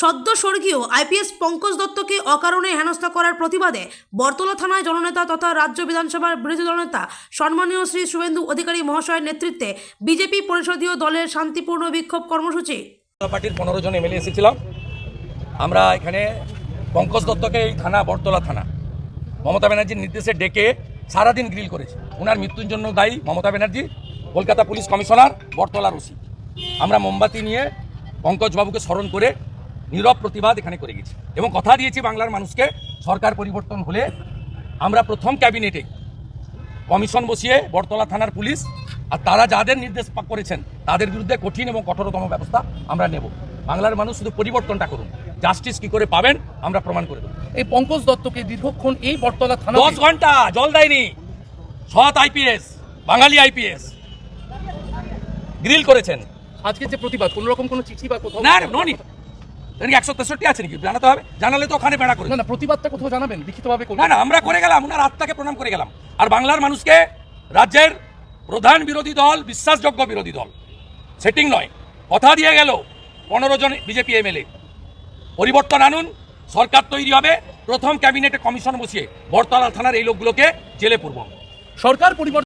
সদ্য স্বর্গীয় আইপিএস পঙ্কজ দত্তকে অকারণে হেনস্থা করার প্রতিবাদে বর্তলা থানায় জননেতা তথা রাজ্য বিধানসভার বিরোধী দলনেতা সম্মানীয় শ্রী শুভেন্দু অধিকারী মহাশয়ের নেতৃত্বে বিজেপি পরিষদীয় দলের শান্তিপূর্ণ বিক্ষোভ কর্মসূচি। পার্টির পনেরো জন এমএলএ এসেছিলাম। আমরা এখানে পঙ্কজ দত্তকে এই থানা বটতলা থানা, মমতা ব্যানার্জির নির্দেশে ডেকে সারাদিন গ্রিল করেছে। ওনার মৃত্যুর জন্য দায়ী মমতা ব্যানার্জি, কলকাতা পুলিশ কমিশনার বটতলার ওসি। আমরা মোমবাতি নিয়ে পঙ্কজবাবুকে স্মরণ করে নীরব প্রতিবাদ এখানে করে গেছি। এবং কথা দিয়েছি বাংলার মানুষকে সরকার পরিবর্তন হলে আমরা প্রথম ক্যাবিনেটে কমিশন বসিয়ে বটতলা থানার পুলিশ আর তারা যাদের নির্দেশ করেছেন তাদের বিরুদ্ধে কঠিন এবং কঠোরতম ব্যবস্থা আমরা নেব। বাংলার মানুষ শুধু পরিবর্তনটা করুন জাস্টিস কি করে পাবেন আমরা প্রমাণ করে দেবো। এই পঙ্কজ দত্তকে দীর্ঘক্ষণ এই বটতলা থানা দশ ঘণ্টা জল দেয়নি। সৎ আইপিএস বাঙালি আইপিএস গ্রিল করেছেন। আজকে যে প্রতিবাদ কোন রকম কোনো চিঠি বা কোথাও না নো একশো তেষট্টি আছে নাকি? জানাতে হবে। জানালে তো ওখানে বেড়া করে না প্রতিবাদটা কোথাও জানাবেন লিখিতভাবে না না আমরা করে গেলাম ওনার আত্মাকে প্রণাম করে গেলাম। আর বাংলার মানুষকে রাজ্যের প্রধান বিরোধী দল বিশ্বাসযোগ্য বিরোধী দল সেটিং নয়। কথা দিয়ে গেল পনেরো জন বিজেপি এমএলএ। পরিবর্তন আনুন সরকার তৈরি হবে প্রথম ক্যাবিনেটে কমিশন বসিয়ে বড়তলা থানার এই লোকগুলোকে জেলে পূর্ব সরকার পরিবর্তন